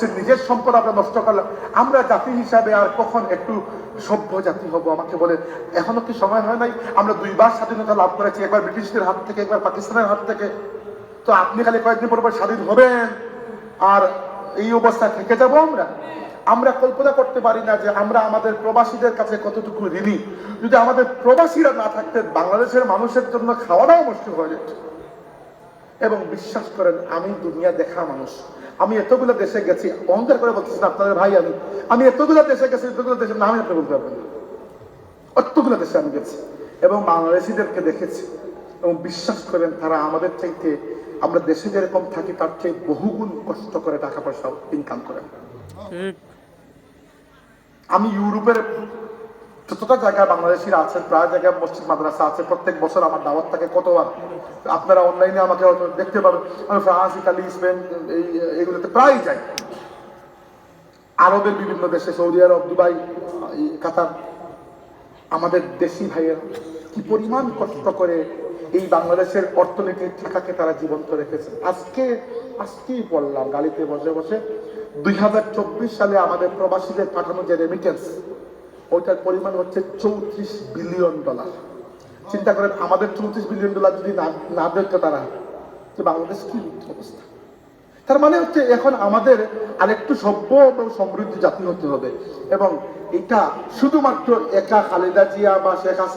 নিজের সম্পদ আমরা নষ্ট করলাম। আমরা জাতি হিসাবে আর কখন একটু সভ্য জাতি হব, আমাকে বলে এখনও কি সময় হয় নাই? আমরা দুইবার স্বাধীনতা লাভ করেছি, একবার ব্রিটিশদের হাত থেকে, একবার পাকিস্তানের হাত থেকে। তো আপনি খালি কয়েকদিন পর পর স্বাধীন হবেন। আর এই অবস্থায় থেকে যাব আমরা? আমরা কল্পনা করতে পারি না যে আমরা আমাদের প্রবাসীদের কাছে কতটুকু ঋণী। যদি আমাদের প্রবাসীরা না থাকতেন, বাংলাদেশের মানুষের জন্য খাওয়াটাও মুশকিল হয়ে যেত। এবং বিশ্বাস করেন আমি দুনিয়া দেখা মানুষ। আমি এতগুলো দেশে গেছি অহংকার করে বলতেছি না আপনাদের ভাই আমি। আমি এতগুলো দেশে গেছি এতগুলো দেশের নামে আপনি বলতে পারবেন। অতগুলো দেশে আমি গেছি এবং বাংলাদেশিদেরকে দেখেছি এবং বিশ্বাস করেন তারা আমাদের চাইতে আমরা দেশে যেরকম থাকি তার চেয়ে বহুগুণ কষ্ট করে টাকা পয়সা ইনকাম করেন আমি ইউরোপের যতটা জায়গায় বাংলাদেশিরা আছেন, প্রায় জায়গায় মসজিদ, মাদ্রাসা আছে, প্রত্যেক বছর আমার দাওয়াত থাকে কতবার? আপনারা অনলাইনে আমাকে দেখতে পাবেন। আমি ফ্রান্স, ইতালি, স্পেন, এই, এগুলোতে প্রায় যাই। আরবের বিভিন্ন দেশে, সৌদি আরব, দুবাই কাতার। আমাদের দেশি ভাইয়ের কি পরিমাণ কষ্ট করে এই বাংলাদেশের অর্থনীতির টাকাকে তারা জীবন্ত রেখেছে। আজকে, আজকেই বললাম গাড়িতে বসে বসে, দুই হাজার চব্বিশ সালে আমাদের প্রবাসীদের পাঠানো যে রেমিটেন্স ওইটার পরিমাণ হচ্ছে চৌত্রিশ বিলিয়ন ডলার। চিন্তা করেন, আমাদের চৌত্রিশ বিলিয়ন ডলার যদি না দেখতো তারা তো বাংলাদেশ কি অবস্থা। তার মানে হচ্ছে এখন আমাদের আরেকটু সভ্য এবং সমৃদ্ধ জাতি হতে হবে। এবং এটা শুধুমাত্র একা খালেদা জিয়া বা শেখ হাসিনা